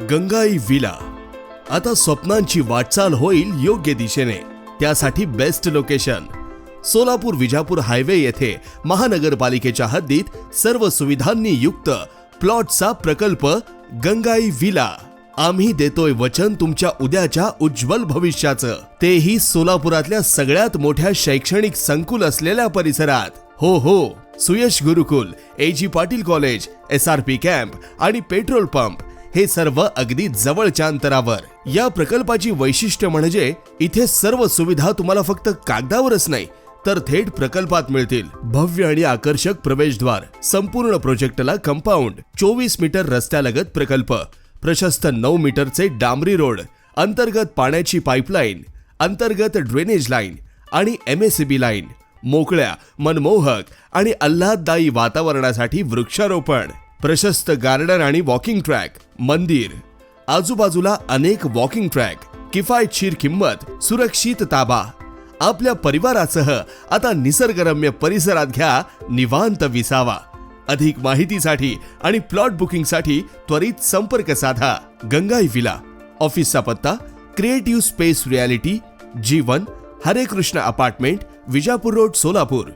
Gangai villa. आता स्वप्नांची वाटचाल होईल योग्य दिशेने. त्यासाठी best location. Solapur Vijapur highway येथे महानगरपालिकेच्या हद्दीत सर्व सुविधांनी युक्त प्लॉटचा प्रकल्प गंगाई विला. आम्ही देतोय वचन तुमच्या उद्याच्या उज्ज्वल भविष्याचं. तेही सोलापुरातल्या सगळ्यात मोठ्या शैक्षणिक संकुल असलेल्या परिसरात. हो हो. Suyash Gurukul A G Patil college S R P camp आणि पेट्रोल पंप. हे सर्व अगदी जवळच्या अंतरावर. या प्रकल्पाची वैशिष्ट्य म्हणजे इथे सर्व सुविधा तुम्हाला फक्त कागदावरच नाही तर थेट प्रकल्पात मिळतील. भव्य आणि आकर्षक प्रवेशद्वार संपूर्ण प्रोजेक्टला कंपाऊंड चोवीस मीटर रस्त्यालगत प्रकल्प प्रशस्त नऊ मीटरचे डांबरी रोड अंतर्गत पाण्याची पाईपलाईन अंतर्गत ड्रेनेज लाईन आणि एम एस बी लाईन मोकळ्या मनमोहक आणि आल्हाददायी वातावरणासाठी वृक्षारोपण. प्रशस्त गार्डन आणि वॉकिंग ट्रॅक मंदिर. आजूबाजूला अनेक वॉकिंग ट्रॅक किफायतशीर किंमत सुरक्षित ताबा. आपल्या परिवारासह आता निसर्गरम्य परिसरात घ्या निवांत विसावा. अधिक माहितीसाठी आणि प्लॉट बुकिंगसाठी त्वरित संपर्क साधा गंगाई विला. ऑफिसचा पत्ता creative space reality Jeevan Hare Krishna apartment Vijapur road Solapur.